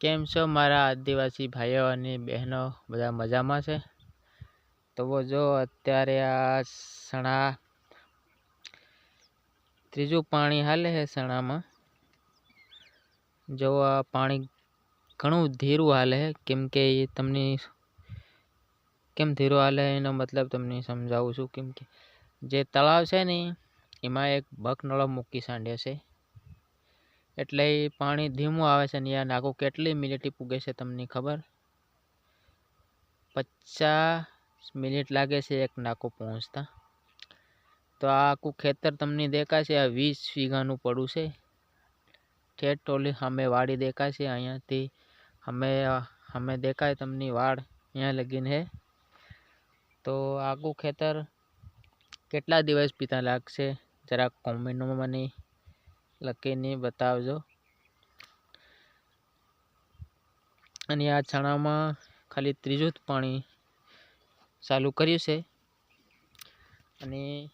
કેમ છો મારા આદિવાસી ભાઈઓ અને બહેનો? બધા મજામાં છે? તો જો અત્યારે આ સણા ત્રીજું પાણી હાલે છે સણામાં. જો આ પાણી ઘણું ધીરું હાલે છે કેમ કે એ તમને કેમ ધીરું હાલે એનો મતલબ તમને સમજાવું છું. કેમ કે જે તળાવ છે ને, એમાં એક બકનળો મૂકી સાંડ્યો છે. એટલે એ પાણી ધીમું આવે છે ને યાર નાખું કેટલી મિનિટ પૂગે છે તમને ખબર? પચાસ મિનિટ લાગે છે એક નાખું પહોંચતા. તો આ આખું ખેતર તમને દેખાશે, આ વીસ વીઘાનું પડું છે. ઠેઠ ટોલી અમે વાડી દેખાશે, અહીંયાથી અમે અમે દેખાય તમને વાડ અહીંયા લગીને હે. તો આખું ખેતર કેટલા દિવસ પીતા લાગશે? જરાક કોમેન્ટમાં મને લખીને બતાવજો. અને આ ચણામાં ખાલી ત્રીજું જ પાણી ચાલુ કર્યું છે. અને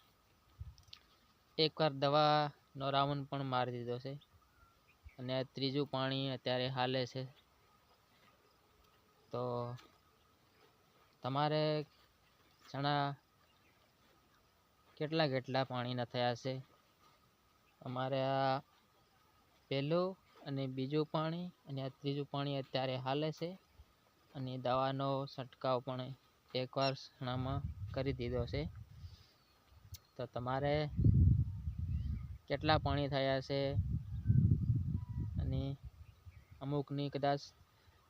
એકવાર દવાનો રાઉન્ડ પણ મારી દીધો છે. અને આ ત્રીજું પાણી અત્યારે હાલે છે. તો તમારે ચણા કેટલા કેટલા પાણીના થયા છે? અમારે આ પહેલું અને બીજું પાણી અને આ ત્રીજું પાણી અત્યારે હાલે છે અને દવાનો છંટકાવ પણ એકવાર ચણામાં કરી દીધો છે. તો તમારે કેટલા પાણી થયા છે અને અમુકની કદાચ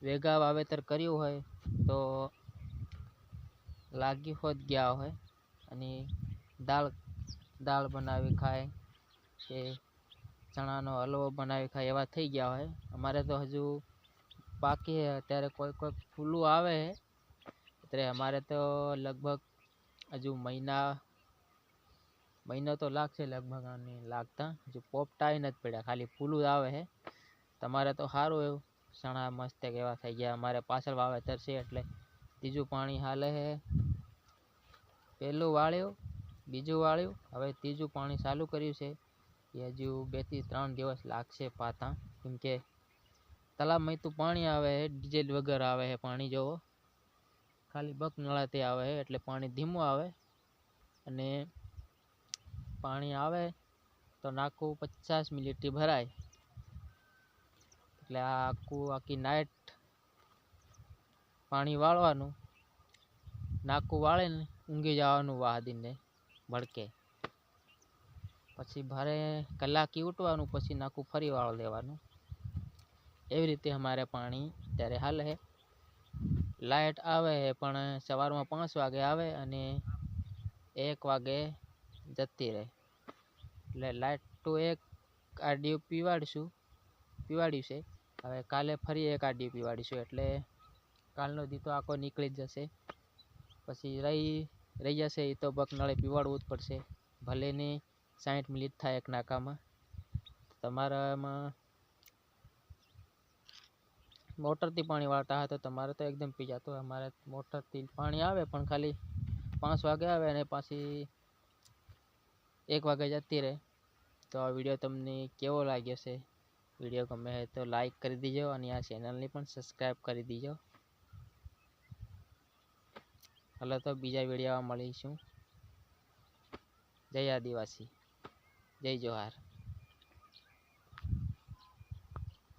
વેગા વાવેતર કર્યું હોય તો લાગ્યું હોત ગયા હોય અને દાળ દાળ બનાવી ખાય કે ચણાનો હલવો બનાવી ખાય એવા થઈ ગયા હોય. અમારે તો હજુ બાકી અત્યારે કોઈ કોઈ ફૂલું આવે એટલે અમારે તો લગભગ હજુ મહિના, મહિનો તો લાગશે લગભગ આને લાગતા. હજુ પોપટાઈ નથી પડ્યા. ખાલી ફૂલું આવે છે તમારે તો સારું એવું. ચણા મસ્ત એવા થઈ ગયા. અમારે પાછળ વાવેતર છે એટલે ત્રીજું પાણી હાલે છે પહેલું વાળ્યું, બીજું વાળ્યું. હવે ત્રીજું પાણી ચાલુ કર્યું છે. એ હજુ બેથી ત્રણ દિવસ લાગશે પાતા. કેમ કે તલાબમાં તો પાણી આવે છે, ડીઝલ વગર આવે છે પાણી જોવો. ખાલી બક નળાથી આવે છે, એટલે પાણી ધીમું આવે. અને પાણી આવે તો નાખું પચાસ મિનિટથી ભરાય. એટલે આ આખું, આખી નાઇટ પાણી વાળવાનું. નાકું વાળે ને ઊંઘી જવાનું વાહદીને ભડકે. પછી ભારે કલાકી ઉઠવાનું, પછી નાખું ફરી વાળો લેવાનું. એવી રીતે અમારે પાણી ત્યારે હાલે છે. લાઇટ આવે પણ સવારમાં પાંચ વાગે આવે અને એક વાગે જતી રહે. એટલે લાઇટ તો એક આડિયું પીવાડીશું, પીવાડ્યું છે. હવે કાલે ફરી એક આડિયું પીવાડીશું, એટલે કાલનો દીતો આખો નીકળી જ જશે. પછી રહી રહી જશે એ તો બકનળે પીવાડવું જ પડશે. ભલે ને સાઠ મિનિટ થાય એક નાકામાં. તમારામાં મોટરથી પાણી વાળતા હતા તમારે તો એકદમ પી જતો અમારે મોટરથી પાણી આવે પણ ખાલી પાંચ વાગે આવે અને પાછી એક વાગે જતી રહે. તો આ વીડિયો તમને કેવો લાગ્યો છે? વીડિયો ગમે તો લાઈક કરી દીજો અને આ ચેનલને પણ સબસ્ક્રાઈબ કરી દીજો. હાલો તો બીજા વિડીયોમાં મળીશું. જય આદિવાસી. જય જોહાર